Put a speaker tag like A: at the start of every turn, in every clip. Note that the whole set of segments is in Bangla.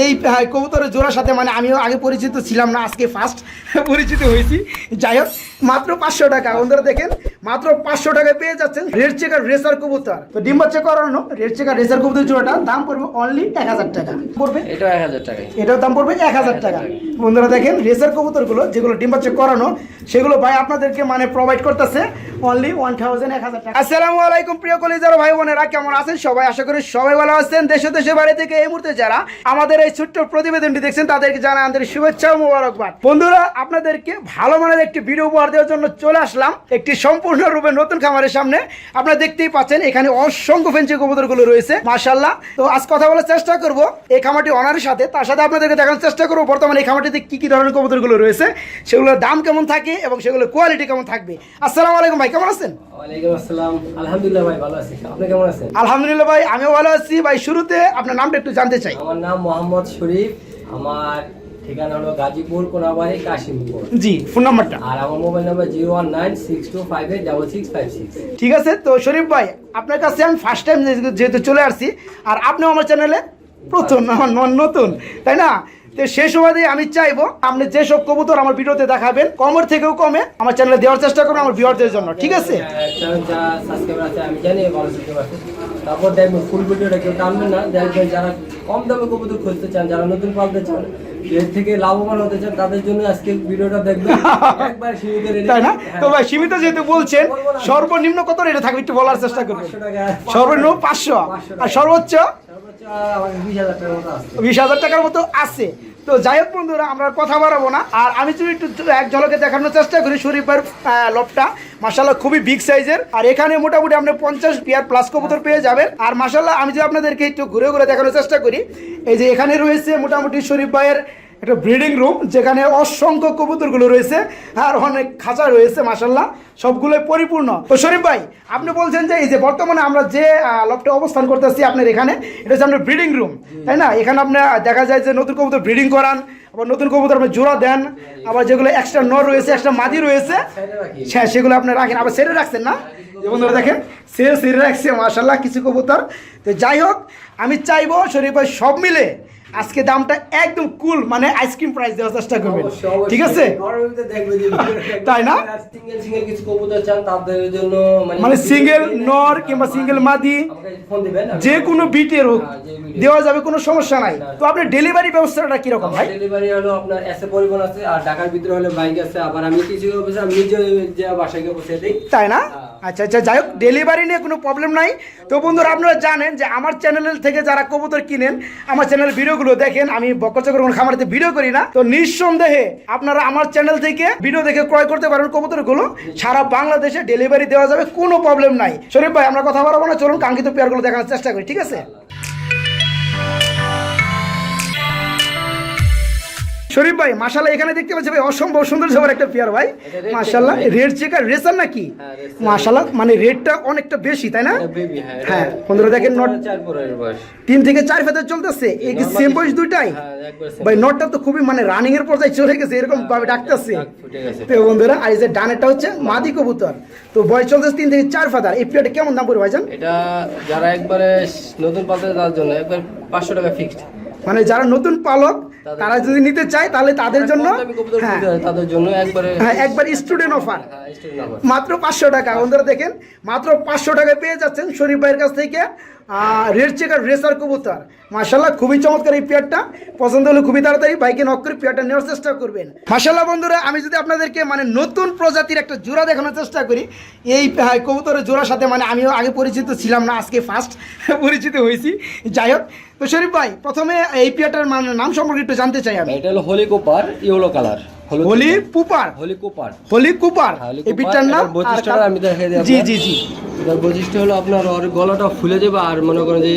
A: এই হ্যাঁ, কবুতরের জোড়ার সাথে মানে আমিও আগে পরিচিত ছিলাম না আজকে ফার্স্ট পরিচিত হয়েছি। যাই হোক মাত্র পাঁচশো টাকা। বন্ধুরা দেখেন মাত্র পাঁচশো টাকায় পেয়ে যাচ্ছেন রেড চেকার রেসার কবুতর। তো ডিম বাচ্চা করানো রেড চেকার রেসার কবুতর জোড়াটা দাম পড়বে অনলি এক হাজার টাকা। পড়বে?
B: এটা এক হাজার টাকায়।
A: এটার দাম পড়বে এক হাজার টাকা। বন্ধুরা দেখেন রেসার কবুতরগুলো যেগুলো ডিম বাচ্চা করানো সেগুলো ভাই আপনাদেরকে মানে প্রোভাইড করতেছে অনলি ওয়ান থাউজেন্ড এক হাজার টাকা। আসসালামু আলাইকুম প্রিয় কলিজার ভাই বোনেরা কেমন আছেন? সবাই আশা করি সবাই ভালো আছেন। দেশে দেশে বাড়ি থেকে এই মুহূর্তে যারা আমাদের এই ছোট্ট প্রতিবেদনটি দেখছেন তাদেরকে জানাই আমাদের শুভেচ্ছা ও মোবারকবাদ। বন্ধুরা আপনাদেরকে ভালো মানের একটি ভিডিও উপহার দেওয়ার জন্য চলে আসলাম একটি সম্পূর্ণরূপে নতুন খামারের সামনে। আপনারা দেখতেই পাচ্ছেন এখানে অসংখ্য ফেন্সি কবুতরগুলো রয়েছে মাশাল্লাহ তো আজ কথা বলার চেষ্টা করব এই খামারটি অনারের সাথে। তার সাথে আপনাদেরকে দেখানোর চেষ্টা করব বর্তমানে এই খামারটিতে কি কি ধরনের কবুতরগুলো রয়েছে সেগুলোর দাম কেমন থাকে এবং সেগুলোর কোয়ালিটি কেমন থাকবে। আসসালামু আলাইকুম ভাই কেমন আছেন?
B: আলহামদুলিল্লাহ ভাই ভালো আছি। আপনি কেমন আছেন?
A: আলহামদুলিল্লাহ ভাই আমিও ভালো আছি। ভাই শুরুতে আপনার নামটা একটু জানতে চাই।
B: আমার নাম মোহাম্মদ শরীফ আমার ঠিকানা হলো গাজীপুর কোনাবাড়ি কাশিমপুর।
A: জি ফোন নাম্বারটা।
B: আর আমার mobile number zero one nine six two five eight double six five six.
A: ঠিক আছে তো শরীফ ভাই আপনার কাছে আমি ফার্স্ট টাইম যেহেতু চলে আসছি আর আপনিও আমার চ্যানেলে প্রথম আমার নতুন তাই না? তো সেই সময় আমি চাইব আপনি যেসব কবুতর আমার ভিডিওতে দেখাবেন কমের থেকেও কমে আমার চ্যানেলে দেওয়ার চেষ্টা করবেন আমার ভিউয়ারদের জন্য ঠিক আছে?
B: তারপর দেখবেন ফুল ভিডিওটা কেউ না। দেখবেন যারা কম দামে কবুতর খুঁজতে চান যারা নতুন পালতে চান এর থেকে লাভবান হতে চান তাদের জন্য আজকে ভিডিওটা দেখবেন। একবার সীমিত rate
A: তাই না? তো
B: হ্যাঁ,
A: ভাই সীমিত যেহেতু বলছেন। সর্বনিম্ন কত রেটে থাকবে একটু বলার চেষ্টা করবেন
B: 500
A: সর্বনিম্ন পাঁচশো। আর সর্বোচ্চ
B: বিশ হাজার টাকার মতো আছে।
A: তো যাই হোক বন্ধুরা, আমরা কথা বাড়াবো না। আর আমি যদি একটু এক ঝলকে দেখানোর চেষ্টা করি শরীফের লবটা মাসাল্লাহ খুবই বিগ সাইজের আর এখানে মোটামুটি আপনি পঞ্চাশ বিয়ার প্লাস কবুতর পেয়ে যাবেন। আর মাসাল্লাহ আমি যদি আপনাদেরকে একটু ঘুরে ঘুরে দেখানোর চেষ্টা করি, এই যে এখানে রয়েছে মোটামুটি শরীফ ভাইয়ের একটা ব্রিডিং রুম যেখানে অসংখ্য কবুতরগুলো রয়েছে আর অনেক খাঁচা রয়েছে মাসাল্লাহ সবগুলোই পরিপূর্ণ। তো শরীফ ভাই, আপনি বলছেন যে এই যে বর্তমানে আমরা যে লকটে অবস্থান করতেছি আপনার এখানে, এটা হচ্ছে আপনার ব্রিডিং রুম তাই না? এখানে আপনার দেখা যায় যে নতুন কবুতর ব্রিডিং করান, আবার নতুন কবুতর আপনি জোড়া দেন, আবার যেগুলো এক্সট্রা নর রয়েছে এক্সট্রা মাদি রয়েছে হ্যাঁ সেগুলো আপনি রাখেন। আবার সেরে রাখছেন না? বন্ধুরা দেখেন সে সেরে রাখছে মাসাল্লাহ কিছু কবুতর। তো যাই হোক, আমি চাইব শরীফ ভাই সব মিলে আজকে দামটা একদম কুল মানে আইসক্রিম প্রাইস দেওয়ার চেষ্টা করবেন। ঠিক আছে তাই না?
B: সিঙ্গেল সিঙ্গেল কিছু কবুতর চান তাদের জন্য
A: মানে সিঙ্গেল নর কিংবা সিঙ্গেল মাদি যে কোনো বিটের হোক
B: হ্যাঁ।
A: দেওয়া যাবে কোনো সমস্যা নাই তো আপনার ডেলিভারি ব্যবস্থাটা কীরকম ভাই
B: ডেলিভারি হলো আপনার এসে পরিবহন আছে আর ঢাকার ভিতরে হলে বাইক আছে আবার আমি কিছু অফিসে আমি নিজে যে বাসায় গিয়ে বসে দিই
A: তাই না
B: হ্যাঁ।
A: আচ্ছা আচ্ছা যাই হোক ডেলিভারি নিয়ে কোনো প্রবলেম নাই তো বন্ধুরা আপনারা জানেন যে আমার চ্যানেল থেকে যারা কবুতর কিনেন আমার চ্যানেলের ভিডিওগুলো দেখেন, আমি বকচকর কোনো খামারিতে ভিডিও করি না। তো নিঃসন্দেহে আপনারা আমার চ্যানেল থেকে ভিডিও দেখে ক্রয় করতে পারেন কবুতরগুলো। সারা বাংলাদেশে ডেলিভারি দেওয়া যাবে, কোনো প্রবলেম নাই। শরীফ ভাই, আমরা কথা বলব না, চলুন কাঙ্ক্ষিত পেয়ারগুলো দেখানোর চেষ্টা করি, ঠিক আছে? শরীফ ভাই মাশাল্লাহ এখানে দেখতে পাচ্ছি ভাই অসম্ভব সুন্দর জবর একটা পেয়ার ভাই। মাশাল্লাহ। রেড চেকার রেসার নাকি?
B: হ্যাঁ,
A: মাশাল্লাহ মানে রেটটা অনেকটা বেশি তাই না?
B: হ্যাঁ
A: হ্যাঁ, বন্ধুরা দেখেন নট- তিন থেকে চার ফেদার চলতেছে এই কি সেম বয়স দুইটাই?
B: হ্যাঁ।
A: ভাই নটটা তো খুবই মানে রানিং এর পর্যায়ে চলে গেছে এরকম ভাবে ডাকতেছে। তো বন্ধুরা আর এই যে ডানেরটা হচ্ছে মাদি কবুতর। তো বয়স চলতেছে তিন থেকে চার ফেদার। এই পেয়ারটা কেমন দাম পড়বে ভাইজান?
B: এটা যারা একবারে নতুন পালতে তার জন্য একবার পাঁচশো টাকা ফিক্সড
A: মানে যারা নতুন পালক তারা যদি নিতে চায় তাহলে তাদের জন্য হ্যাঁ।
B: তাদের জন্য
A: হ্যাঁ একবার স্টুডেন্ট অফার
B: হ্যাঁ,
A: মাত্র পাঁচশো টাকা। ওনারা দেখেন মাত্র পাঁচশো টাকা পেয়ে যাচ্ছেন শরীফ ভাইয়ের কাছ থেকে রেড চেকার রেসার কবুতর। মাশাল্লাহ খুবই চমৎকার এই পেয়ারটা। পছন্দ হলে খুবই তাড়াতাড়ি বাইকে নক করে পেয়ারটা নেওয়ার চেষ্টা করবেন। মাশাল্লাহ বন্ধুরা, আমি যদি আপনাদেরকে মানে নতুন প্রজাতির একটা জোড়া দেখানোর চেষ্টা করি, এই কবুতরের জোড়ার সাথে মানে আমিও আগে পরিচিত ছিলাম না, আজকে ফার্স্ট পরিচিত হয়েছি। যাই হোক, তো শরীফ ভাই, প্রথমে এই পেয়ারটার মানে নাম সম্পর্কে একটু জানতে চাই আমি।
B: এটা হলো হোলি কোপার, ইয়েলো কালার।
A: হোলি পুপার
B: হোলি কোপার।
A: হোলি কুপার।
B: হ্যাঁ,
A: এই নাম
B: বৈশিষ্ট্যটা আমি দেখাই দিই
A: জি জি জি।
B: এটার বৈশিষ্ট্য হলো আপনার ওর গলাটা ফুলে যাবে আর মনে করেন যে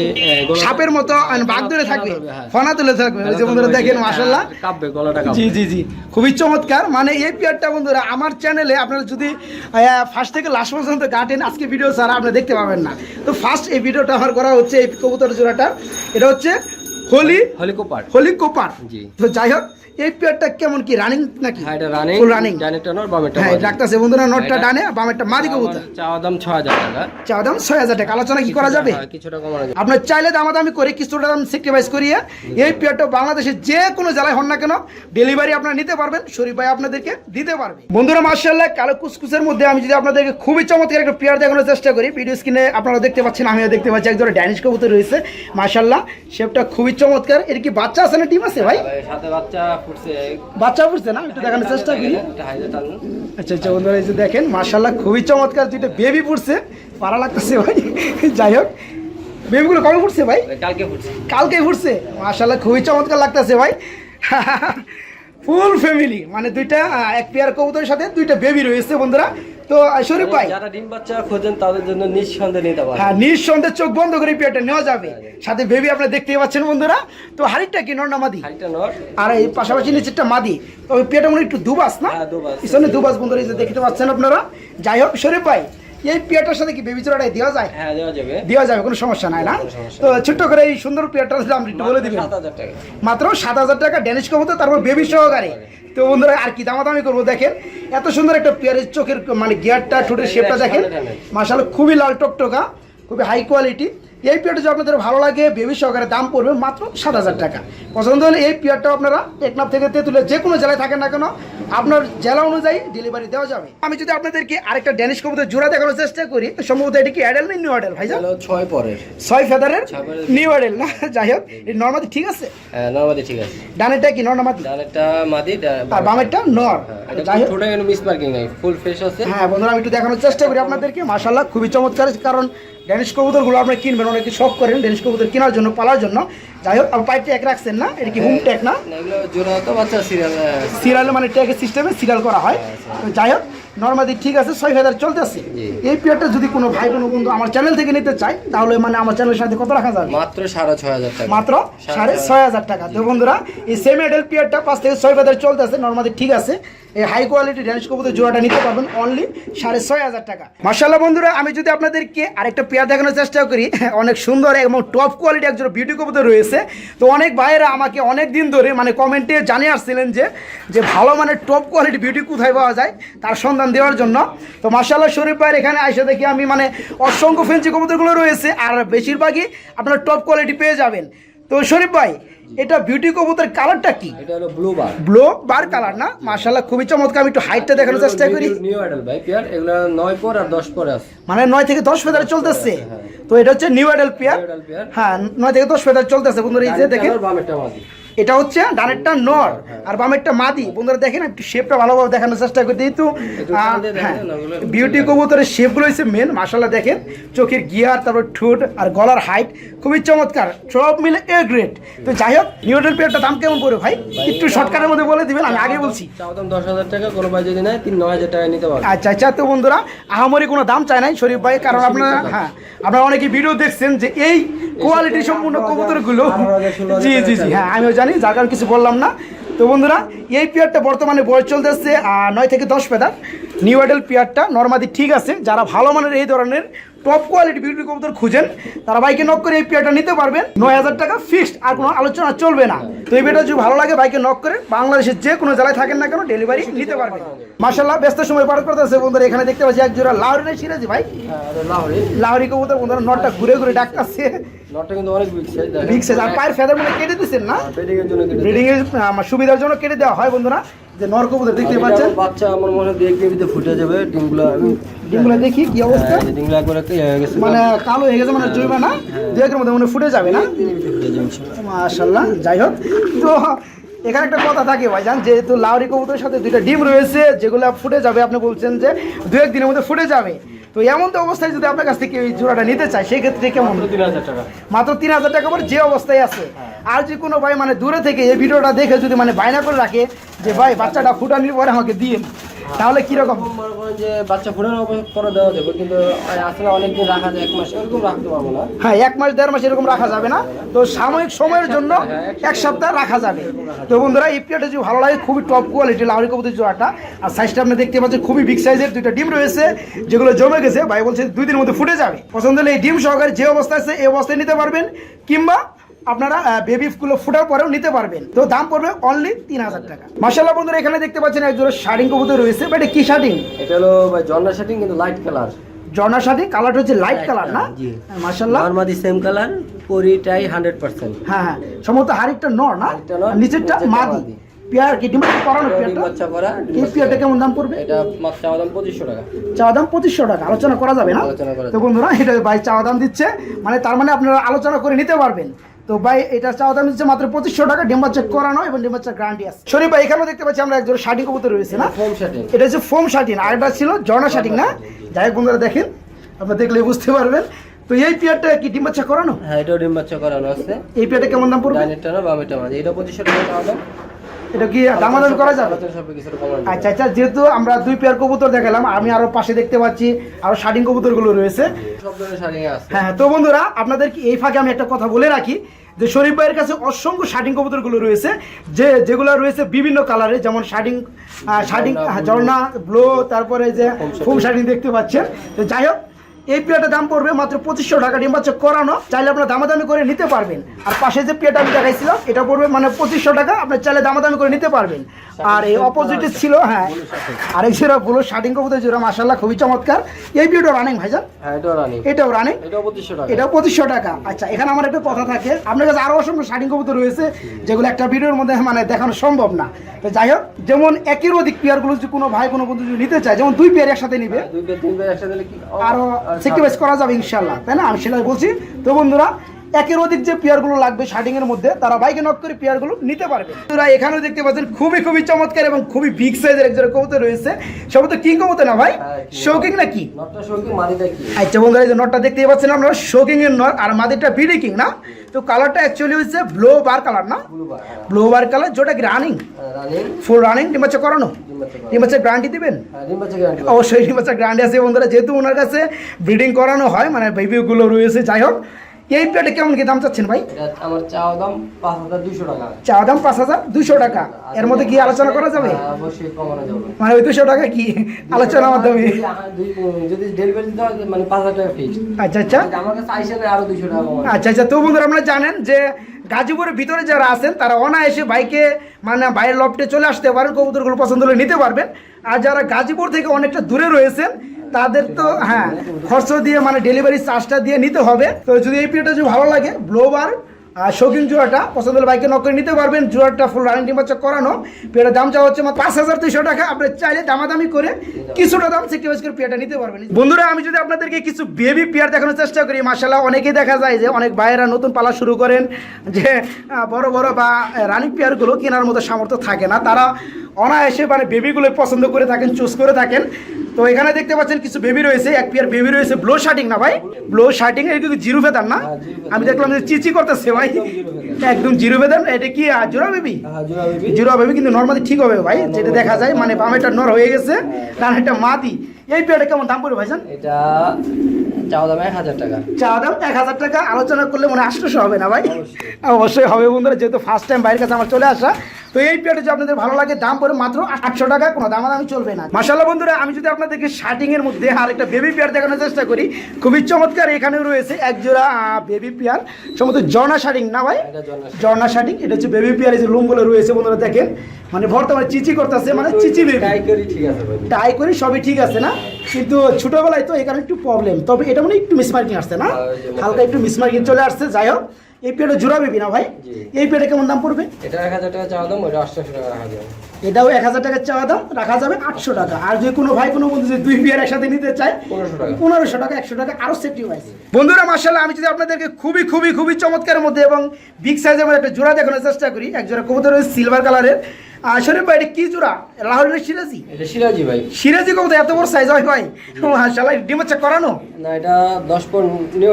A: সাপের মতো বাঘ ধরে থাকবে।
B: ফনা হ্যাঁ।
A: তুলে থাকবে। ওই যে বন্ধুরা দেখেন মাসাল্লাহ
B: হ্যাঁ, কাঁপবে গলাটা কাঁপবে।
A: জি জি। জি খুবই চমৎকার। মানে এই পেয়ারটা বন্ধুরা আমার চ্যানেলে আপনারা যদি ফার্স্ট থেকে লাস্ট পর্যন্ত কাটেন আজকে ভিডিও ছাড়া আপনি দেখতে পাবেন না। তো ফার্স্ট এই ভিডিওটা আমার করা হচ্ছে এই কবুতর জোড়াটা এটা হচ্ছে হোলি?
B: হেলিকপ্টার
A: হোলি কোপার
B: জি।
A: তো যাই হোক এই পেয়ারটা কেমন কি রানিং নাকি?
B: হ্যাঁ এটা রানিং। ডানেরটা নর বামেরটা
A: হ্যাঁ। বন্ধুরা নটটা ডানে বামেরটা মাদি কবুতর।
B: আমার চাওয়া দাম ছ হাজার টাকা।
A: চা দাম ছয় হাজার টাকা। আলোচনা কি করা যাবে?
B: হ্যাঁ, কিছুটা কমানো যাবে।
A: আপনার চাইলে দামাদামি করে কিছুটা দাম করিয়ে এই পেয়ারটা বাংলাদেশের যে কোনো জেলায় হন না কেন ডেলিভারি আপনারা নিতে পারবেন শরীফ ভাই আপনাদেরকে দিতে পারবে। বন্ধুরা মার্শাল্লাহ কালো কুসকুসের মধ্যে আমি যদি আপনাদেরকে খুবই চমৎকার একটা পেয়ার দেখানোর চেষ্টা করি ভিডিও স্ক্রিনে আপনারা দেখতে পাচ্ছেন আমিও দেখতে পাচ্ছি একজন ড্যানিশ কবুতর রয়েছে। মার্শাল্লাহ শেপটা খুবই চমৎকার। এর কি বাচ্চা আছে না টিম আছে ভাই?
B: সাথে বাচ্চা ফুটছে।
A: বাচ্চা ফুটছে না? একটু দেখানোর চেষ্টা করি। আচ্ছা আচ্ছা বন্ধুরা এই যে দেখেন মার্শাল্লাহ খুবই চমৎকার যেটা বেবি পড়ছে পারা লাগতেছে ভাই। যাই হোক বেবিগুলো কবে পড়ছে ভাই?
B: কালকে ফুটছে।
A: কালকে ফুটছে। মার্শাল্লাহ খুবই চমৎকার লাগতেছে ভাই। ফুল ফ্যামিলি মানে দুইটা এক পেয়ার কবুতরের সাথে দুইটা বেবি রয়েছে বন্ধুরা। তো শরীফ ভাই
B: যারা ডিম বাচ্চা খোঁজেন তাদের জন্য নিঃসন্দেহে নিতে পারেন
A: হ্যাঁ নিঃসন্দেহে চোখ বন্ধ করে পেয়ারটা নেওয়া যাবে। সাথে বেবি আপনারা দেখতেই পাচ্ছেন বন্ধুরা তো হাড়িটা কি নর না মাদি?
B: হাড়িটা নর।
A: আর এই পাশাপাশি নিচেরটা মাদি। তবে পেয়ারটা মনে একটু দুবাস না?
B: হ্যাঁ, দুবাস।
A: পিছনে দুবাস বন্ধুরা এই যে দেখতে পাচ্ছেন আপনারা। যাই হোক শরীফ ভাই এই পেয়ারটার সাথে কি বেবি চোরাটাই দেওয়া যায়?
B: হ্যাঁ দেওয়া যাবে।
A: দেওয়া যাবে কোনো সমস্যা নাই না? তো ছোট্ট করে এই সুন্দর পেয়ারটার দাম একটু বলে দিবেন। মাত্র সাত হাজার টাকা ড্যানিশ কবুতর তারপর বেবি সহকারে। তো বন্ধুরা আর কি দামাদামি করব দেখেন। এত সুন্দর একটা পেয়ারের চোখের মানে গিয়ারটা ঠোঁটের শেপটা দেখেন। মাসাল খুবই লাল টকটকা খুবই হাই কোয়ালিটি এই পেয়ারটা যদি আপনাদের ভালো লাগে বেবি সহকারে দাম পড়বে মাত্র সাত হাজার টাকা। পছন্দ হলে এই পেয়ারটাও আপনারা টেকনাফ থেকে তেঁতুলে যে কোনো জেলায় থাকেন না কেন আপনার জেলা অনুযায়ী ডেলিভারি দেওয়া যাবে। আমি যদি আপনাদেরকে আরেকটা ড্যানিশ কবুতর জোড়া দেখানোর চেষ্টা করি সম্ভবত এটি কি অ্যাডেল না নিউ অ্যাডেল
B: হলো ছয় পরের।
A: ছয় ফেদারের? নিউ অ্যাডেল না যাই হোক এই নর্মাদি ঠিক আছে?
B: হ্যাঁ নর্মাদি ঠিক আছে।
A: ডানেরটা কি নর্মাদি?
B: ডানেরটা মাদি
A: আর বামেরটা নর।
B: হ্যাঁ, এটা
A: যাই হোক।
B: ছোট মিস মার্কিং নাই ফুল ফ্রেশ আছে।
A: হ্যাঁ বন্ধুরা আমি একটু দেখানোর চেষ্টা করি আপনাদেরকে। মাশাল্লাহ খুবই চমৎকার কারণ ড্যানিশ কবুতরগুলো আপনি কিনবেন অনেকে শখ করেন ড্যানিশ কবুতর কেনার জন্য পালার জন্য। যাই হোক ট্যাগ রাখছেন না এটা কি হোম ট্যাগ না?
B: সিরিয়াল
A: মানে ট্যাগের সিস্টেমে সিরিয়াল করা হয়। যাই হোক ঠিক আছে ছয় হাজার চলতেছে। এই যদি কোনো ভাই কোনো বন্ধু আমার চ্যানেল থেকে নিতে চায় তাহলে মানে আমার চ্যানেলের সাথে কত রাখা যাবে?
B: মাত্র সাড়ে ছয় হাজার টাকা।
A: মাত্র সাড়ে ছয় হাজার টাকা। তো বন্ধুরা এই সেমি এডেল পিয়ারটা পাঁচ থেকে ছয় হাজার চলতেছে নর্মালি ঠিক আছে। এই হাই কোয়ালিটি ড্যানিশ কবুতর জোড়াটা নিতে পারবেন অনলি সাড়ে ছয় হাজার টাকা। মার্শাল্লাহ বন্ধুরা আমি যদি আপনাদেরকে আরেকটা পেয়ার দেখানোর চেষ্টা করি অনেক সুন্দর এবং টপ কোয়ালিটি একজন বিউটি কবুতর রয়েছে। তো অনেক ভাইয়েরা আমাকে অনেক দিন ধরে মানে কমেন্টে জানিয়ে আসছিলেন যে যে ভালো মানে টপ কোয়ালিটি বিউটি কোথায় পাওয়া যায় তার সন্ধান দেওয়ার জন্য। তো মার্শাল্লাহ শরীফ ভাইয়ের এখানে আসে দেখি আমি মানে অসংখ্য ফেন্সি কবুতরগুলো রয়েছে। আর বেশিরভাগই আপনারা টপ কোয়ালিটি পেয়ে যাবেন। তো শরীফ ভাই এটা বিউটি কবুতর কালারটা কি?
B: এটা হলো blue bar
A: blue bar colour না? মাশাআল্লাহ খুবই চমৎকার। আমি একটু হাইটটা দেখানোর চেষ্টা করি।
B: নিউ অ্যাডাল ভাই পেয়ার এগুলো নয় পর আর দশ পর আছে।
A: মানে নয় থেকে দশ ফেদার চলতেছে। তো এটা হচ্ছে নিউ অ্যাডাল পেয়ার। হ্যাঁ নয় থেকে দশ ফেদার চলতেছে বন্ধুরা এই যে দেখেন। এটা হচ্ছে ডানেরটা নর আর বামেরটা মাদি। বন্ধুরা দেখেন একটু শেপটা ভালোভাবে দেখানোর চেষ্টা করি যেহেতু
B: ওগুলো
A: বিউটি কবুতরের শেপগুলো হচ্ছে মেন মাসাল্লাহ দেখেন চোখের গিয়ার তারপর ঠোঁট আর গলার হাইট খুবই চমৎকার সব মিলে এ গ্রেড তো যাই হোক নিউডেল পেয়ারটা দাম কেমন পড়বে ভাই? একটু শর্টকাটের মধ্যে বলে দিবেন আমি আগে বলছি।
B: দশ হাজার টাকা কোনো ভাই যদি নেয় তিন নয় হাজার টাকা নিতে পারবে।
A: আচ্ছা আচ্ছা তো বন্ধুরা আহামরি কোনো দাম চায় নাই শরীফ ভাই কারণ আপনারা হ্যাঁ আপনারা অনেকে ভিডিও দেখছেন যে এই কোয়ালিটি সম্পূর্ণ কবুতরগুলো। জি জি জি হ্যাঁ আমিও জানি যার কারণে কিছু বললাম না। তো বন্ধুরা এই পেয়ারটা বর্তমানে বয়স চলতেছে নয় থেকে দশ পেদার। নিউ অ্যাডেল পেয়ারটা নর্মাদি ঠিক আছে। যারা ভালো মানের এই ধরনের টপ কোয়ালিটি বিউটি কবুতর খুঁজেন তারা বাইকে নক করে এই পেয়ারটা নিতে পারবেন। নয় হাজার টাকা ফিক্সড আর কোনো আলোচনা চলবে না। তো এই পেয়ারটা যদি ভালো লাগে বাইকে নক করে বাংলাদেশের যে কোনো জেলায় থাকেন না কেন ডেলিভারি নিতে পারবেন। মার্শাল্লাহ ব্যস্ত সময় পার করতেছে বন্ধুরা এখানে দেখতে পাচ্ছি এক জোড়া লাউরি নাই সিরাজি ভাই?
B: হ্যাঁ লাহোরি।
A: লাউরি কবুতর বন্ধুরা নটটা ঘুরে ঘুরে ডাকতেছে।
B: নটটা কিন্তু অনেক বিগ সাইজ
A: বিগ সাইজ আর পায়ের ফেদার মানে কেটে না?
B: বেডিং এর জন্য
A: ব্রিডিং এর আমার সুবিধার জন্য কেটে দেওয়া হয় বন্ধুরা। যে দেখতে পাচ্ছেন?
B: বাচ্চা আমার মনে হয় ফুটে যাবে ডিমগুলো আমি
A: ডিমগুলো দেখি কি অবস্থা?
B: হ্যাঁ, ডিমগুলো একবার ইয়ে হয়ে গেছে।
A: মানে কালো হয়ে গেছে মানে জৈবা না? দু একের মধ্যে মানে ফুটে যাবে না? যাই হোক। তো এখানে একটা কথা থাকে ভাইজান যেহেতু লাউরি কবুতরের সাথে দুইটা ডিম রয়েছে যেগুলো ফুটে যাবে আপনি বলছেন যে দু একদিনের মধ্যে ফুটে যাবে। তো এমন তো অবস্থায় যদি আপনার কাছ থেকে এই জোড়াটা নিতে চায় সেক্ষেত্রে কেমন?
B: মাত্র তিন হাজার টাকা।
A: মাত্র তিন হাজার টাকা করে যে অবস্থায় আছে। আর যে কোনো ভাই মানে দূরে থেকে এই ভিডিওটা দেখে যদি মানে বায়না করে রাখে যে ভাই বাচ্চাটা ফুটানির পরে আমাকে দিন তাহলে কীরকম
B: মনে করেন যে বাচ্চা ফুটানোর পরে দেওয়া যাবে কিন্তু আসলে অনেকদিন রাখা যায় এক মাস এরকম রাখতে পারব না।
A: হ্যাঁ এক মাস দেড় মাস এরকম রাখা যাবে না। তো সাময়িক সময়ের জন্য এক সপ্তাহ রাখা যাবে। তো বন্ধুরা এই পিয়াটা যদি ভালো লাগে খুবই টপ কোয়ালিটি লাউরি কবুতর জোড়াটা। আর সাইজটা আপনি দেখতে পাচ্ছেন খুবই বিগ সাইজের দুইটা ডিম রয়েছে যেগুলো জমে গেছে। ভাই বলছে দুই দিনের মধ্যে ফুটে যাবে। পছন্দ হলে এই ডিম সহকারে যে অবস্থা আছে এই অবস্থায় নিতে পারবেন। কিংবা আপনারা বেবি গুলো ফুটার পরেও নিতে পারবেন। তো দাম পড়বে অনলি তিন হাজার টাকা। মাসাল্লাহ বন্ধুরা এখানে দেখতে পাচ্ছেন একজন শাড়িং কবুতর রয়েছে। বাট এটা কি শাড়িং?
B: এটা হলো জন্না শার্টিং কিন্তু লাইট কালার
A: জর্না শাড়ি কালারটা হচ্ছে লাইট কালার না?
B: নর্মাদি সেম কালার পরিটাই হান্ড্রেড পার্সেন্ট
A: হ্যাঁ হ্যাঁ। সম্ভবত হাড়িটা নর না? নিচেরটা মাদি।
B: মাদি।
A: পেয়ার কি? ডিম করানো পেয়ারটা?
B: বাচ্চা করা
A: এই পেয়ারটা কেমন দাম পড়বে?
B: এটা মাত্র চাওয়া দাম পঁচিশশো টাকা।
A: চাওয়া দাম পঁচিশশো টাকা। আলোচনা করা যাবে না?
B: আলোচনা করা
A: তো বন্ধুরা এটা ভাই চাওয়া দাম দিচ্ছে। মানে তার মানে আপনারা আলোচনা করে নিতে পারবেন। তো ভাই এটা চাওয়া দাম হচ্ছে মাত্র পঁচিশশো টাকা ডিম্বা চেক করানো এবং ডিম্বা চেক গ্যারান্টি আছে। শরীফ ভাই এখানে দেখতে পাচ্ছি আমরা একজন শার্টিং কবুতর রয়েছে না? এটা হচ্ছে ফোম শার্টিং আর এটা ছিল জর্না শার্টিং না? যাই বন্ধুরা দেখেন আপনারা দেখলে বুঝতে পারবেন। তো এই পেয়ারটা কি ডিম্বা চেক করানো?
B: হ্যাঁ এটাও ডিম বাচ্চা করানো আছে।
A: এই পেয়ারটা কেমন দাম পড়বে?
B: ডাইনেরটা না বামেরটা মাঝে এটা পঁচিশশো টাকা দাম।
A: এটা কি দামাদামি করা যাবে। আচ্ছা আচ্ছা যেহেতু আমরা দুই পেয়ার কবুতর দেখালাম আমি আরও পাশে দেখতে পাচ্ছি আরও শার্টিং কবুতরগুলো রয়েছে।
B: সব ধরনের শাড়ি আছে।
A: হ্যাঁ তো বন্ধুরা আপনাদের কি এই ফাঁকে আমি একটা কথা বলে রাখি যে শরীফ ভাইয়ের কাছে অসংখ্য শার্টিং কবুতরগুলো রয়েছে যে যেগুলো রয়েছে বিভিন্ন কালারে যেমন শার্টিং শার্টিং ঝর্ণা ব্লো তারপরে যে ফুম শার্টিং দেখতে পাচ্ছেন। তো যাই হোক এই পেয়ারটার দাম পড়বে মাত্র পঁচিশশো টাকা। ডিম্বাচ্চ করানো চাইলে আপনারা দামাদামি করে নিতে পারবেন। আর পাশে যে পেয়ারটা আমি দেখাইছিলাম এটা পড়বে মানে পঁচিশশো টাকা আপনার চাইলে দামাদামি করে নিতে পারবেন। আর এই অপোজিটে ছিল হ্যাঁ আরেক জোড়া বলো শার্টিং কবুতর জোড়া মাসাল্লাহ খুবই চমৎকার। এই পেয়ারটা রানিং ভাইজান
B: হ্যাঁ এটাও রানিং
A: এটাও
B: পঁচিশশো টাকা।
A: আচ্ছা এখানে আমার একটা কথা থাকে। আপনার কাছে আরও অসংখ্য শাড়ি কবুতর রয়েছে যেগুলো একটা ভিডিওর মধ্যে মানে দেখানো সম্ভব না। তো যাই হোক যেমন একের অধিক পেয়ারগুলো যদি কোনো ভাই কোনো বন্ধু যদি নিতে চায় যেমন দুই পেয়ার একসাথে নিবে।
B: দুই
A: সেক্রিফাইস করা যাবে ইনশাল্লাহ তাই না? আমি সেটাই বলছি। তো বন্ধুরা একের অধিক যে পেয়ারগুলো লাগবে শার্টিং এর মধ্যে তারা বাইকে নক করে পেয়ারগুলো নিতে পারবে। বন্ধুরা এখানেও দেখতে পাচ্ছেন খুবই খুবই চমৎকার এবং খুবই বিগ সাইজের একজন কবুতর রয়েছে। সম্ভবত কিং কবুতর না ভাই?
B: হ্যাঁ,
A: শৌকিং না কি
B: নটটা শৌকি মাদিটা কি?
A: আচ্ছা বন্ধুরা এই যে নটটা দেখতেই পাচ্ছেন আমরা শোকিং এর নট আর মাদিরটা বিডি কিং না? তো কালারটা অ্যাকচুয়ালি হচ্ছে ব্লো বার কালার না?
B: ব্লু বার হ্যাঁ।
A: কালার যেটা কি রানিং ফুল রানিং ডিমাচা করানো? ডিমাচা গ্যারান্টি দিবেন?
B: হ্যাঁ
A: অবশ্যই ডিমাচা গ্যারান্টি আছে বন্ধুরা যেহেতু ওনার কাছে ব্রিডিং করানো হয় মানে বেবিগুলো রয়েছে যাই হোক। এই প্লেটে কেমন কি দাম চাচ্ছেন ভাই?
B: আমার চাওয়া দাম পাঁচ হাজার দুশো টাকা।
A: চা দাম পাঁচ হাজার দুশো টাকা। এর মধ্যে কি আলোচনা করা যাবে?
B: অবশ্যই কমানো যাবে।
A: মানে ওই দুশো টাকা কি আলোচনার মাধ্যমে?
B: যদি ডেলিভারি দিতে হয় মানে পাঁচ হাজার টাকা ফিক্সড
A: আচ্ছা আচ্ছা।
B: আমার কাছে আইসে আরও দুশো টাকা
A: আচ্ছা আচ্ছা। তো বন্ধুরা আপনারা জানেন যে গাজীপুরের ভিতরে যারা আছেন তারা অনায়াসে বাইকে মানে বাইরের লফটে চলে আসতে পারেন কবুতরগুলো পছন্দ হলে নিতে পারবেন। আর যারা গাজীপুর থেকে অনেকটা দূরে রয়েছেন তাদের তো হ্যাঁ খরচ দিয়ে মানে ডেলিভারি চার্জটা দিয়ে নিতে হবে। তো যদি এই পিরিয়ডটা যদি ভালো লাগে ব্লোবার শৌখিন জোড়াটা পছন্দ হলে বাইকে নক করে নিতে পারবেন। জোড়াটা ফুল রানিং টিম্বাচ্চা করানো। পেয়ারের দাম চাওয়া হচ্ছে মাত্র পাঁচ হাজার দুইশো টাকা। আপনি চাইলে দামাদামি করে কিছুটা দাম সেক্রিফাইস করে পেয়ারটা নিতে পারবেন। বন্ধুরা আমি যদি আপনাদেরকে কিছু বেবি পেয়ার দেখানোর চেষ্টা করি মাসাল্লাহ অনেকেই দেখা যায় যে অনেক ভাইয়েরা নতুন পালা শুরু করেন যে বড় বড় বা রানিং পেয়ারগুলো কেনার মতো সামর্থ্য থাকে না। তারা অনায়াসে মানে বেবিগুলো পছন্দ করে থাকেন চুজ করে থাকেন। তো এখানে দেখতে পাচ্ছেন কিছু বেবি রয়েছে। এক পেয়ার বেবি রয়েছে ব্লো শার্টিং না ভাই? ব্লো শার্টিং এর কিন্তু জিরো ফেদার না?
B: হ্যাঁ।
A: আমি দেখলাম যে চিচি করতেছে ভাই।
B: একদম
A: একদম জিরো বেদন এটা কি জোড়া বেবি
B: হ্যাঁ জোড়া বেবি
A: জিরো বেবি কিন্তু নর্মালি ঠিক হবে ভাই যেটা দেখা যায় মানে বামেটা নর হয়ে গেছে তার একটা মাদি। এই পেয়ারটা কেমন দাম পড়বে ভাইজান?
B: এটা চাওয়া দাম এক হাজার টাকা।
A: চা দাম এক হাজার টাকা। আলোচনা করলে মনে আষ্টশো হবে না ভাই?
B: অবশ্যই।
A: হবে বন্ধুরা যেহেতু ফার্স্ট টাইম বাইরের কাছে আমার চলে আসা তো এই পেয়ারটা যদি আপনাদের ভালো লাগে দাম পড়ে মাত্র আটশো টাকা কোনো দাম দামি চলবে না। মাসাল্লাহ বন্ধুরা আমি যদি আপনাদেরকে শার্টিং এর মধ্যে আর একটা বেবি পেয়ার দেখানোর চেষ্টা করি খুবই চমৎকার এখানেও রয়েছে এক জোড়া বেবি পেয়ার সম্ভবত জর্না শার্টিং না ভাই? জর্না শার্টিং এটা হচ্ছে বেবি পেয়ার এই যে লুমগুলো রয়েছে বন্ধুরা দেখেন। মানে বর্তমানে চিচি করতেছে মানে চিচি বেবি টাই করি সবই ঠিক আছে না? কিন্তু ছোটবেলায় তো এখানে একটু প্রবলেম তবে এটা মানে একটু মিসমার্কিং আসছে না? হালকা একটু মিসমার্কিং চলে আসছে। যাই হোক এই পেটে জোড়া বেবি না ভাই? এই পেটে কেমন দাম পড়বে?
B: এটা এক হাজার টাকা চাওয়া দাম ওটা আটশোশো টাকা রাখা যাবে।
A: এটাও এক হাজার টাকার চাওয়া দাম রাখা যাবে আটশো টাকা। আর যদি কোনো ভাই কোনো বন্ধু যদি দুই বিয়ার একসাথে নিতে চায়
B: পনেরোশো টাকা।
A: একশো টাকা আরও সেফটি ওয়াইজ বন্ধুরা মার্শাল্লাহ আমি যদি আপনাদেরকে খুবই খুবই খুবই চমৎকারের মধ্যে এবং বিগ সাইজের মধ্যে একটা জোড়া দেখানোর চেষ্টা করি এক জোড়া কবুতর সিলভার কালারের আসলে ভাই কি জোড়া? সিরাজি?
B: এটা সিরাজি ভাই।
A: সিরাজি কবুতর এত বড় সাইজ হয় ভাই। মার্শাল্লাহ ডিম করানো?
B: না এটা দশ পন নিউ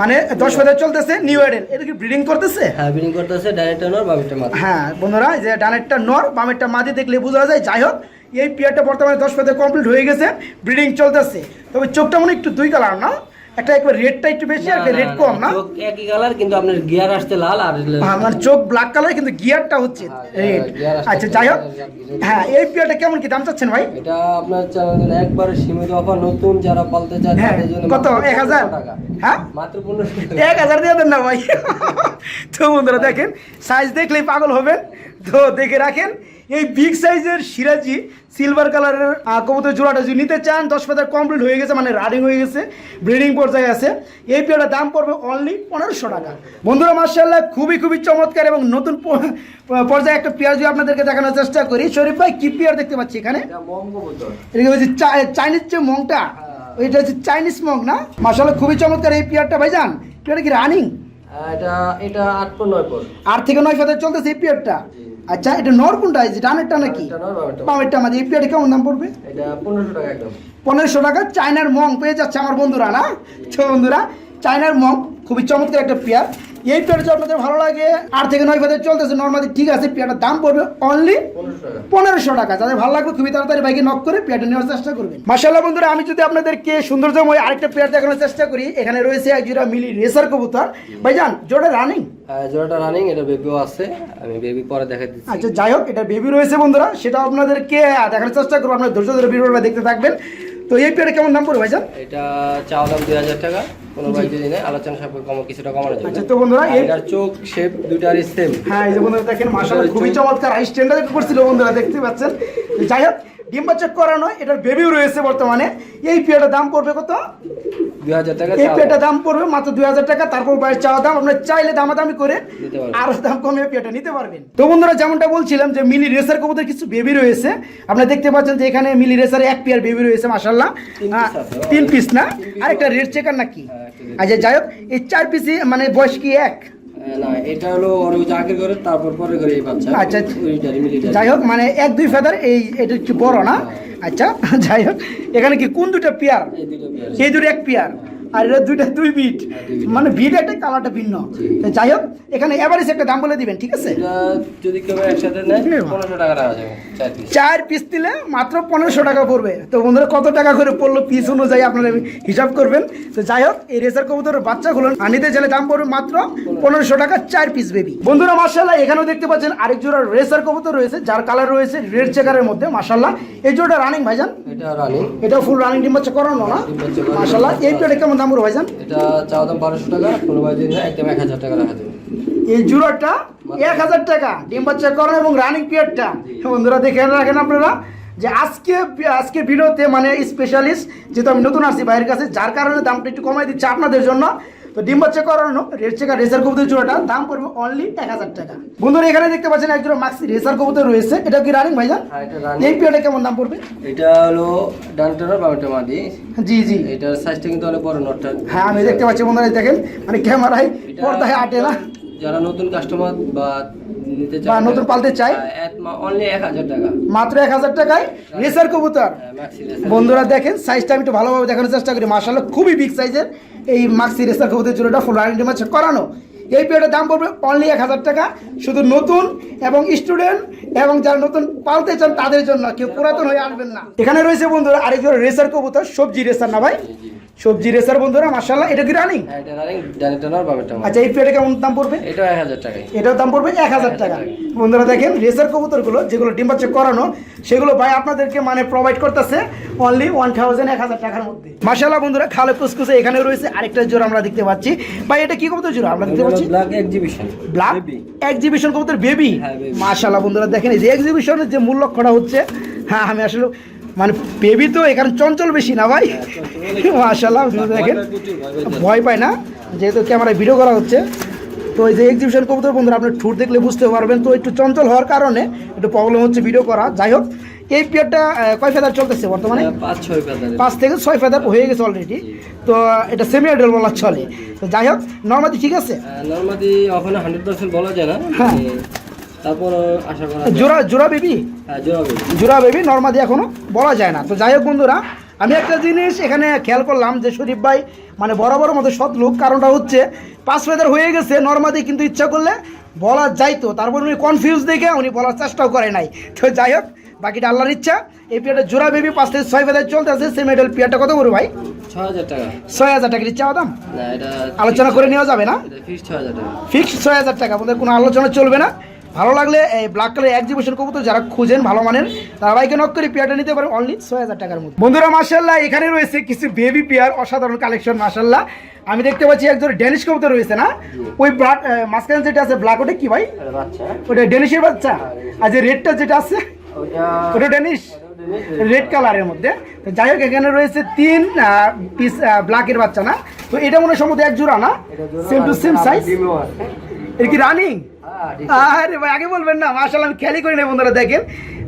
A: মানে দশ হাজার চলতেছে নিউ এডেল এটা কি ব্রিডিং করতেছে?
B: হ্যাঁ বিলিং করতেছে নর বামিটা মাথা
A: হ্যাঁ বন্ধুরা যে ডানেরটা নর বামেরটা মাদি দেখলে বোঝা যায়। যাই হোক এই পিয়ারটা বর্তমানে দশ পেতে কমপ্লিট হয়ে গেছে ব্রিডিং চলতেছে। তবে চোখটা মনে একটু দুই কালার না? একটা একবার রেডটা একটু বেশি আর একটা রেড কম না?
B: একই কালার কিন্তু আপনার গিয়ার আসতে লাল আর
A: হ্যাঁ, মানে চোখ ব্ল্যাক কালার কিন্তু গিয়ারটা হচ্ছে
B: হ্যাঁ,
A: রেড আচ্ছা যাই হোক হ্যাঁ এই পেয়ারটা কেমন কি দাম চাচ্ছেন ভাই?
B: এটা আপনার চ্যানেলের একবারে সীমিত অফার নতুন যারা পালতে চায়
A: হ্যাঁ
B: তাদের জন্য
A: কত?
B: মাত্র
A: এক হাজার?
B: টাকা।
A: হ্যাঁ?
B: মাত্র পনেরোশো টাকা।
A: এক হাজার দিয়ে দেন না ভাই। তো বন্ধুরা দেখেন সাইজ দেখলেই পাগল হবেন। তো দেখে রাখেন এই বিগ সাইজের সিরাজি সিলভার কালারের কবুতর জোড়াটা যদি নিতে চান দশ পাতার কমপ্লিট হয়ে গেছে মানে রানিং হয়ে গেছে ব্রিডিং পর্যায়ে আছে। এই পেয়ারটার দাম পড়বে অনলি পনেরোশো টাকা। বন্ধুরা মার্শাল্লাহ খুবই খুবই চমৎকার এবং নতুন পর্যায়ে একটা পেয়ার যদি আপনাদেরকে দেখানোর চেষ্টা করি শরীফ ভাই কি পেয়ার দেখতে পাচ্ছি এখানে?
B: এটা
A: চাইনিজ যে মংটা? ওইটা হচ্ছে চাইনিজ মং না? মার্শাল্লাহ খুবই চমৎকার এই পেয়ারটা ভাইজান। পেয়ারটা কি রানিং
B: এটা এটা আট পর নয় পর।
A: আট থেকে নয় চলতেছে এই পিরিয়ডটা আচ্ছা এটা নর কোনটা? এই যে ডানেরটা নাকি। পামেরটা আমাদের এই পিরিয়ডে কেমন দাম পড়বে?
B: এটা পনেরোশো টাকা একদম।
A: পনেরোশো টাকা? চায়নার মং পেয়ে যাচ্ছে আমার বন্ধুরা না? তো বন্ধুরা চায়নার মং খুবই চমৎকার একটা পেয়ার। এই পেয়ার যদি আপনাদের ভালো লাগে। আট থেকে নয় ফেদার চলতেছে। নর্মালি ঠিক আছে পেয়ারটার দাম পড়বে অনলি
B: পনেরোশো টাকা।
A: যাদের ভালো লাগবে খুবই তাড়াতাড়ি বাইকে নক করে পেয়ারটা নেওয়ার চেষ্টা করবেন। মাসাল্লাহ বন্ধুরা আমি যদি আপনাদেরকে সৌন্দর্যময় আরেকটা পেয়ার দেখানোর চেষ্টা করি এখানে রয়েছে এক জোড়া মিলি রেসার কবুতর। ভাইজান জোড়া রানিং
B: হ্যাঁ জোড়াটা রানিং এটা বেবিও আছে। আমি বেবি পরে দেখা দিচ্ছি।
A: আচ্ছা যাই হোক এটা বেবি রয়েছে বন্ধুরা সেটা আপনাদেরকে দেখানোর চেষ্টা করব। আপনার ধৈর্য ধরে ভিডিওটা দেখতে থাকবেন। তো এই পেয়ারে কেমন দাম পড়বে ভাইজান?
B: এটা চাওয়া দাম দুই হাজার টাকা কোনো ভাই যদি নেই আলোচনা সাপেক্ষে কম কিছুটা কমানো যাবে।
A: আচ্ছা তো বন্ধুরা
B: এটার চোখ শেপ দুইটারই সেম
A: হ্যাঁ এই যে বন্ধুরা দেখেন মাশাআল্লাহ খুবই চমৎকার হাই স্ট্যান্ডার্ড করছিল বন্ধুরা দেখতে পাচ্ছেন। যাই হোক ডিম বাচ্চা করানো এটার বেবিও রয়েছে বর্তমানে। এই পেয়ারটার দাম পড়বে কত?
B: দুই হাজার টাকা
A: এই পেয়ারটার দাম। পড়বে মাত্র দুই হাজার টাকা তারপর বাইরের চাওয়া দাম। আপনার চাইলে দামাদামি করে
B: নিতে পারবেন।
A: আরও দাম কমে পেয়ারটা নিতে পারবেন। তো বন্ধুরা যেমনটা বলছিলাম যে মিলি রেসার কবুতর কিছু বেবি রয়েছে। আপনারা দেখতে পাচ্ছেন যে এখানে মিলি রেসার এক পেয়ার বেবি রয়েছে মাসাল্লাহ
B: তিন
A: পিস না? আর একটা রেড চেকার নাকি?
B: হ্যাঁ,
A: আচ্ছা যাই হোক এই চার পিসই মানে বয়স কি এক?
B: না এটা হলো ওর ওই যে আগের ঘরে তারপর পরে ঘরে এই বাচ্চা।
A: আচ্ছা। যাই হোক মানে এক দুই ফেদার এই এটা একটু বড় না? আচ্ছা যাই হোক এখানে কি কোন দুটা পেয়ার?
B: এই দুটো পেয়ার।
A: এই দুটো এক পেয়ার। আর এটা দুইটা দুই বিট। মানে বিট একটা কালারটা ভিন্ন। যাই হোক এখানে এভারেজ একটা দাম বলে দিবেন ঠিক আছে?
B: যদি কেউ একসাথে নেয় পনেরোশো টাকা রাখা যাবে চার পিস
A: দিলে মাত্র পনেরোশো টাকা পড়বে। তো বন্ধুরা কত টাকা করে পড়ল পিস অনুযায়ী আপনারা হিসাব করবেন। তো যাই হোক এই রেসার কবুতরের বাচ্চাগুলো আনিতে গেলে দাম পড়বে মাত্র পনেরোশো টাকা চার পিস বেবি বন্ধুরা মার্শাল্লাহ এখানেও দেখতে পাচ্ছেন আরেক জোড়া রেসার কবুতর রয়েছে যার কালার রয়েছে রেড চেকারের মধ্যে মার্শাল্লাহ এই জোড়া রানিং ভাইজান?
B: এটা রানিং
A: এটা ফুল রানিং ডিম বাচ্চা করানো না। মার্শাল্লাহ এই পেটে কেমন দাম ভাইজান?
B: এটা চাওয়া দাম বারোশো টাকা কোনো ভাই দিন একদম এক হাজার টাকা রাখা যাবে।
A: এই জুড়োটা এক হাজার টাকা ডিম বাচ্চা করানো এবং রানিং পিরিয়ডটা বন্ধুরা দেখে রাখেন আপনারা যে আজকে আজকে ভিডিওতে মানে স্পেশালিস্ট যেহেতু আমি নতুন আসছি বাইরের কাছে যার কারণে দামটা একটু কমাই দিচ্ছে আপনাদের জন্য। তো ডিম বাচ্চা করানো রেড চেকার রেসার কবুতর জোড়াটা দাম পড়বে অনলি এক হাজার টাকা। বন্ধুরা এখানে দেখতে পাচ্ছেন একজন মাক্সি রেসার কবুতর রয়েছে। এটা কি রানিং ভাইজান?
B: হ্যাঁ
A: এই পিরিয়ডে কেমন দাম পড়বে?
B: এটা হলো ডানটার বামেটা মাদি?
A: জি জি।
B: এটার সাইজটা কিন্তু অনেক বড় নটটা
A: হ্যাঁ আমি দেখতে পাচ্ছি বন্ধুরা দেখেন মানে ক্যামেরায় পর্দায় আটে না।
B: যারা নতুন কাস্টমার বা নিতে
A: বা নতুন পালতে চায়
B: অনলি এক হাজার টাকা।
A: মাত্র এক হাজার টাকায় রেসার কবুতর।
B: হ্যাঁ।
A: বন্ধুরা দেখেন সাইজটা আমি একটু ভালোভাবে দেখানোর চেষ্টা করি। মার্শাল্লাহ খুবই বিগ সাইজের এই মাক্সি রেসার কবুতর চুরিটা ফুল রানিং মাছ করানো। এই পেয়ারটার দাম পড়বে অনলি এক হাজার টাকা। শুধু নতুন এবং স্টুডেন্ট এবং যারা নতুন পালতে চান তাদের জন্য, কেউ পুরাতন হয়ে আসবেন না। এখানে রয়েছে বন্ধুরা আরেকজন রেসার কবুতর, সবজি রেসার না ভাই? সবজি রেসার বন্ধুরা মার্শাল্লাহ এটা কি রানিং
B: হ্যাঁ এটা রানিং
A: আচ্ছা এই পেয়ারটা কেমন দাম পড়বে?
B: এটাও এক হাজার টাকায়।
A: এটার দাম পড়বে এক হাজার টাকা। বন্ধুরা দেখেন রেসার কবুতরগুলো যেগুলো ডিম বাচ্চা করানো সেগুলো ভাই আপনাদেরকে মানে প্রোভাইড করতেছে অনলি ওয়ান থাউজেন্ড এক হাজার টাকার মধ্যে। মাসাল্লাহ বন্ধুরা খালে কুসকুসে এখানে রয়েছে আরেকটা জোড়া আমরা দেখতে পাচ্ছি। ভাই এটা কি কবুতর জোড়া আমরা দেখতে পাচ্ছি?
B: ব্ল্যাক এক্সিবিশন
A: ব্ল্যাক এক্সিবিশন কবুতর বেবি
B: হ্যাঁ,
A: মাশাল্লাহ বন্ধুরা দেখেন এই যে এক্সিবিশনের যে মূল লক্ষ্যটা হচ্ছে হ্যাঁ আমি আসলে মানে বেবি তো এখানে চঞ্চল বেশি না ভাই? মাশাল্লাহ দেখেন। ভয় পায় না যেহেতু ক্যামেরায় ভিডিও করা হচ্ছে। তো এই যে এক্সিবিশন কবুতর বন্ধুরা আপনি ঠুট দেখলে বুঝতে পারবেন। তো একটু চঞ্চল হওয়ার কারণে একটু প্রবলেম হচ্ছে ভিডিও করা। যাই হোক এই পিয়ারটা কয় ফেদার চলতেছে বর্তমানে?
B: পাঁচ
A: থেকে ছয় ফেদার হয়ে গেছে অলরেডি তো এটা সেমি আইডল বলা চলে। তো যাই হোক নর্মাদি ঠিক আছে?
B: নর্মাদি ওখানে হান্ড্রেড পার্সেন্ট বলা যায় না।
A: হ্যাঁ।
B: এ, তারপর আশা করা
A: জোড়া জোড়া বেবি
B: হ্যাঁ জোড়াবে
A: জোড়া বেবি নর্মাদি এখনও বলা যায় না। তো যাই হোক বন্ধুরা আমি একটা জিনিস এখানে খেয়াল করলাম যে শরীফ ভাই মানে বড় বড় মতো সৎ লোক। কারণটা হচ্ছে পাঁচ ফেদার হয়ে গেছে নর্মাদি কিন্তু ইচ্ছা করলে বলা যাইতো তারপর উনি কনফিউজ দেখে উনি বলার চেষ্টাও করে নাই। তো যাই হোক বাকিটা আল্লাহর ইচ্ছা। এই পেয়ারটা জোড়া বেবি পাঁচ থেকে ছয় ফেদার চলতে আছে সেম এডাল পেয়ারটা কত করে ভাই?
B: ছ হাজার টাকা।
A: ছয় হাজার টাকার ইচ্ছা দাম আলোচনা করে নেওয়া যাবে না?
B: ফিক্স ছ হাজার টাকা।
A: ফিক্সড ছয় হাজার টাকা আমাদের কোনো আলোচনা চলবে না। ভালো লাগলে এই ব্ল্যাক কালার এক্সিবিশন কবুতর যারা খুঁজেন ভালো মানের তারা বাইকে নক করে পেয়ারটা নিতে পারেন অনলি ছয় হাজার টাকার মধ্যে। বন্ধুরা মার্শাল্লাহ এখানে রয়েছে কিছু বেবি পেয়ার অসাধারণ কালেকশন মার্শাল্লাহ আমি দেখতে পাচ্ছি একজন ড্যানিশ কবুতর রয়েছে না? ওই ব্লাক মাঝখানে যেটা আছে ব্ল্যাক ওটা কি ভাই?
B: বাচ্চা।
A: ওটা ড্যানিশের বাচ্চা? আর যে রেডটা যেটা আছে ওটা ড্যানিশ রেড কালারের মধ্যে। তো যাই হোক এখানে রয়েছে তিন পিস ব্ল্যাকের বাচ্চা না? তো এটা মনে হয় সম্ভবত এক জোড়া না? সেম টু সেম সাইজ এর কি রানিং আরে ভাই, আগে বলবেন না মার্শাল আমি খেয়ালি করি নাই বন্ধুরা, দেখেন।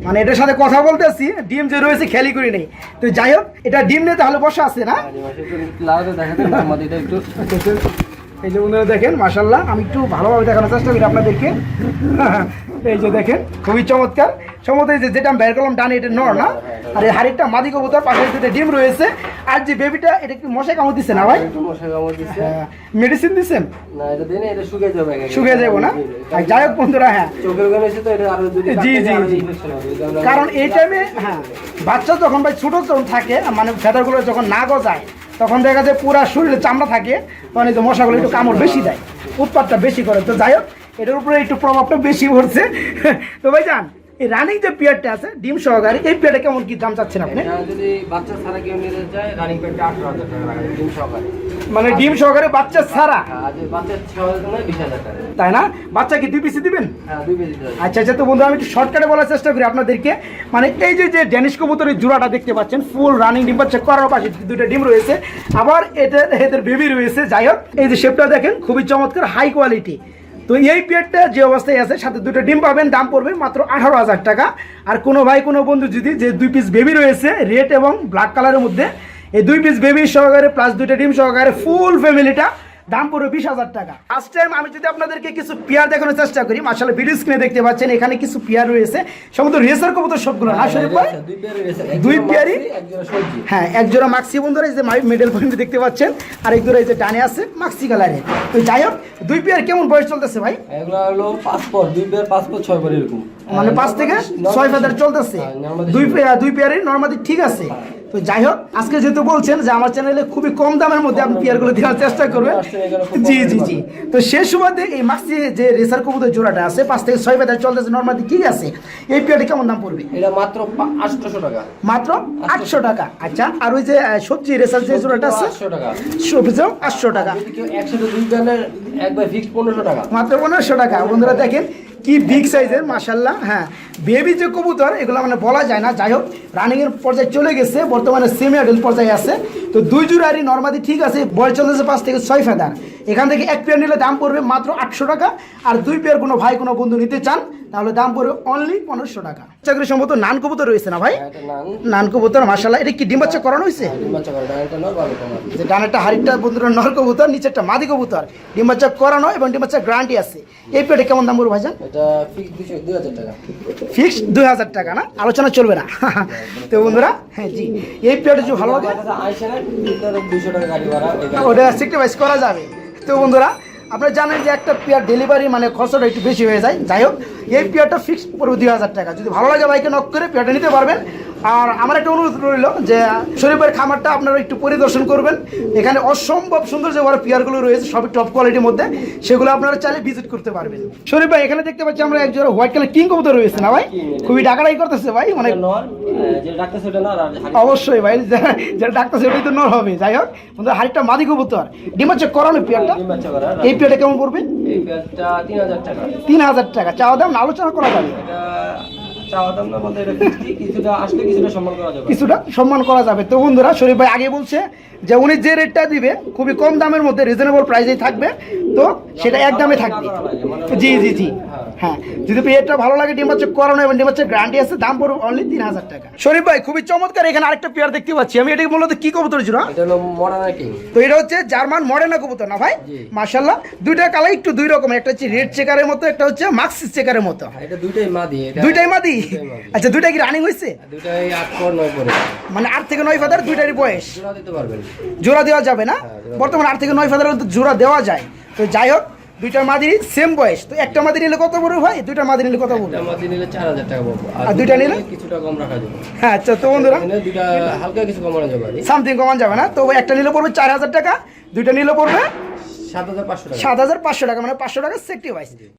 A: মানে এটার সাথে কথা বলতেছি, ডিম যে রয়েছে খেয়ালি করি নাই। তো যাই হোক, এটা ডিম নিয়ে তাহলে বসা আছে না? এই যে বন্ধুরা দেখেন মাশাল্লাহ আমি একটু ভালোভাবে দেখানোর চেষ্টা করি আপনাদেরকে। এই যে দেখেন খুবই চমৎকার। সম্ভবত এই যে যেটা আমি বের করলাম ডানে এটা নর না? আর এই হাড়িটা মাদি কবুতর পাশে যেটা ডিম রয়েছে। আর যে বেবিটা এটা একটু মশাই কামড় দিচ্ছে না ভাই?
B: মশা
A: মেডিসিন দিচ্ছেন
B: না এটা দিনে এটা শুকিয়ে যাবে একেবারে।
A: শুকিয়ে যাব না? আর যাই হোক বন্ধুরা হ্যাঁ।
B: চোখের ওখানে এসে তো এটা আরও যদি
A: জি, জি, জি।
B: কারণ
A: এই টাইমে হ্যাঁ বাচ্চা যখন ভাই ছোটো যখন থাকে মানে ফেদারগুলো যখন না গজায় তখন দেখা যায় পুরা শরীরে চামড়া থাকে মানে যে মশাগুলো একটু কামড় বেশি দেয়, উৎপাতটা বেশি করে। তো যাই হোক, এটার উপরে একটু প্রভাবটা বেশি পড়ছে। তো ভাই যান এই রানিং যে পিয়ারটা আছে ডিম সহকারে এই পিয়ারটা কেমন কি দাম চাচ্ছেন আপনি?
B: যদি বাচ্চা ছাড়া কেউ নিতে চায় রানিং প্যান্টটা আঠারো হাজার টাকা ডিম সহকারে।
A: মানে ডিম সহকারে বাচ্চা ছাড়া?
B: টাকা।
A: তাই না? বাচ্চা কি দুই পিসি দিবেন?
B: হ্যাঁ।
A: আচ্ছা আচ্ছা তো বন্ধু আমি একটু শর্টকাটে বলার চেষ্টা করি আপনাদেরকে। মানে এই যে যে ড্যানিশ কবুতরের জোড়াটা দেখতে পাচ্ছেন ফুল রানিং ডিম বাচ্চা করার পাশে দুটো ডিম রয়েছে। আবার এটা এদের বেবি রয়েছে। যাই হোক এই যে শেপটা দেখেন খুবই চমৎকার হাই কোয়ালিটি তো এই পেয়ারটা যে অবস্থায় আছে, সাথে দুটো ডিম পাবেন, দাম পড়বে মাত্র আঠারো হাজার টাকা। আর কোনো ভাই, কোনো বন্ধু যদি যে দুই পিস বেবি রয়েছে রেড এবং ব্ল্যাক কালারের মধ্যে, এই দুই পিস বেবি সহকারে প্লাস দুটো ডিম সহকারে ফুল ফ্যামিলিটা দাম পড়বে বিশ হাজার টাকা ফার্স্ট টাইম আমি যদি আপনাদেরকে কিছু পেয়ার দেখানোর চেষ্টা করি মাসালে ভিডিও স্ক্রিনে দেখতে পাচ্ছেন এখানে কিছু পেয়ার রয়েছে সমস্ত রেসার কবুতর সবগুলো ভাই
B: দুই পেয়ারই।
A: দুই
B: একজোড়া? মাক্সি, একজোড়া।
A: হ্যাঁ বন্ধুরা এই যে মিডল পয়েন্ট দেখতে পাচ্ছেন আর এক জোড়া এই যে ডানে আছে মাক্সি কালারের তো যাই হোক দুই পেয়ার কেমন বয়স চলতেছে ভাই
B: এগুলো হলো পাসপোর্ট দুই পেয়ার পাসপোর্ট ছয় পর এরকম
A: মানে পাঁচ থেকে ছয় ফেদার চলতেছে। দুই দুই পেয়ারই নর্মালি ঠিক আছে। তো যাই হোক আজকে যেহেতু বলছেন যে আমার চ্যানেলে খুবই কম দামের মধ্যে আপনি পেয়ারগুলো দেওয়ার চেষ্টা করবেন। জি জি জি। তো শেষ সুবাদে এই মাক্সি যে রেসার কবুতর জোড়াটা আছে পাঁচ থেকে ছয় ফেদার চলতেছে নর্মালি ঠিক আছে। এই পেয়ারটি কেমন দাম পড়বে?
B: এটা মাত্র আটশোশো টাকা।
A: মাত্র আটশো টাকা। আচ্ছা আর ওই যে সবজি রেসার যে জোড়াটা আছে
B: আটশো টাকা।
A: সবজিও আটশো টাকা।
B: একসাথে দুই একবার ফিক্স পনেরোশো টাকা।
A: মাত্র পনেরোশো টাকা। বন্ধুরা দেখেন কি বিগ সাইজের মাসাল্লাহ হ্যাঁ। বেবি যে কবুতর, এগুলো মানে বলা যায় না। যাই হোক রানিংয়ের পর্যায়ে চলে গেছে, বর্তমানে সেমি অ্যাডাল্ট পর্যায়ে আছে। তো দুই জোড়ারই নর্মাদি ঠিক আছে বয়স চলতেছে পাঁচ থেকে ছয় ফেদার এখান থেকে এক পেয়ার নিলে দাম পড়বে মাত্র আটশো টাকা আর দুই পেয়ার কোনো ভাই কোনো বন্ধু নিতে চান তাহলে দাম পড়বে অনলি পনেরোশো টাকা চাকরি সম্ভবত নান কবুতর রয়েছে না ভাই
B: নান
A: কবুতর মাসাল্লাহ এটা কি ডিম বাচ্চা করানো হয়েছে যে ডানেরটা হাড়িটা বন্ধুরা নর কবুতর নিচেরটা মাদি কবুতর ডিম বাচ্চা করানো এবং ডিম বাচ্চা গ্যারান্টি আছে এই পেটে কেমন দাম পড়বে ভাইজান
B: ফিক্স দুই হাজার টাকা
A: না আলোচনা চলবে না তো বন্ধুরা হ্যাঁ জি এই পেটে যদি ভালো লাগে ওটা করা যাবে। তো বন্ধুরা, আপনারা জানেন যে একটা পেয়ার ডেলিভারি মানে খরচটা একটু বেশি হয়ে যায়। যাই হোক, এই পেয়ারটা ফিক্সড পড়বে দুই হাজার টাকা। যদি ভালো লাগে বাইকে নক করে পেয়ারটা নিতে পারবেন। আর আমার একটা অনুরোধ রইল যে শরীফের খামারটা আপনারা একটু পরিদর্শন করবেন। এখানে অসম্ভব সুন্দর যে বড় পেয়ারগুলো রয়েছে সবই টপ কোয়ালিটির মধ্যে। সেগুলো আপনারা চাইলে ভিজিট করতে পারবেন। শরীফ ভাই এখানে দেখতে পাচ্ছি আমরা একজন হোয়াইট কালার কিং কবুতর রয়েছে না ভাই? খুবই ডাকাডাকি করতেছে ভাই মানে অবশ্যই ভাই যারা ডাক্তার সেটাই তো নর হবে। যাই হোক হাড়িটা মাদি কবুতর। ডিম হচ্ছে করানো পেয়ারটা এই পেয়ারটা কেমন পড়বে?
B: তিন হাজার টাকা।
A: চাওয়া দাম আলোচনা করা যাবে।
B: কিছুটা সম্মান করা যাবে।
A: কিছুটা সম্মান করা যাবে। তো বন্ধুরা শরীফ ভাই আগে বলছে যে উনি যে রেটটা দিবে খুবই কম দামের মধ্যে রিজনেবল প্রাইসেই থাকবে। তো সেটা এক দামে থাকবে। জি জি জি। হ্যাঁ যদি পেয়ারটা ভালো লাগে ডিম হচ্ছে করানো এবং ডিম গ্যারান্টি আছে দাম পড়বে অনলি তিন হাজার টাকা। শরীফ ভাই খুবই চমৎকার এখানে আরেকটা পেয়ার দেখতে পাচ্ছি। আমি এটা মূলত কি কবুতর
B: এটা হলো মডার্ন কিং
A: তো এটা হচ্ছে জার্মান মডার্না কবুতর না ভাই? দুইটা কালার একটু দুই রকম একটা হচ্ছে রেড চেকারের মতো একটা হচ্ছে মাক্সিস চেকারের মতো।
B: এটা দুইটাই মাদি এটা
A: দুইটাই মাদি? আচ্ছা দুইটা কি রানিং হয়েছে
B: দুইটাই আট পর নয় পরে।
A: মানে আট থেকে নয় ফাদার দুইটারই বয়স।
B: জোড়া দিতে পারবেন।
A: জোড়া দেওয়া যাবে না?
B: হ্যাঁ,
A: বর্তমানে আট থেকে নয় ফাদার জোড়া দেওয়া যায়। তো যাই হোক দুইটা মাদি সেম বয়স। তো একটা মাদি নিলে কত বড় ভাই দুইটা মাদি নিলে কত বড়
B: একটা মাদি নিলে চার হাজার টাকা পড়ব
A: আর দুইটা নিলে?
B: কিছুটা কম রাখা যাবে।
A: হ্যাঁ আচ্ছা তো বন্ধুরা?
B: দুইটা হালকা কিছু কমানো যাবে
A: সামথিং কমান যাবে না। তো একটা নিলে পড়বে চার হাজার টাকা দুইটা নিলে পড়বে
B: সাত হাজার পাঁচশো টাকা।
A: সাত হাজার পাঁচশো টাকা মানে পাঁচশো টাকা সেফটি ওয়াইজ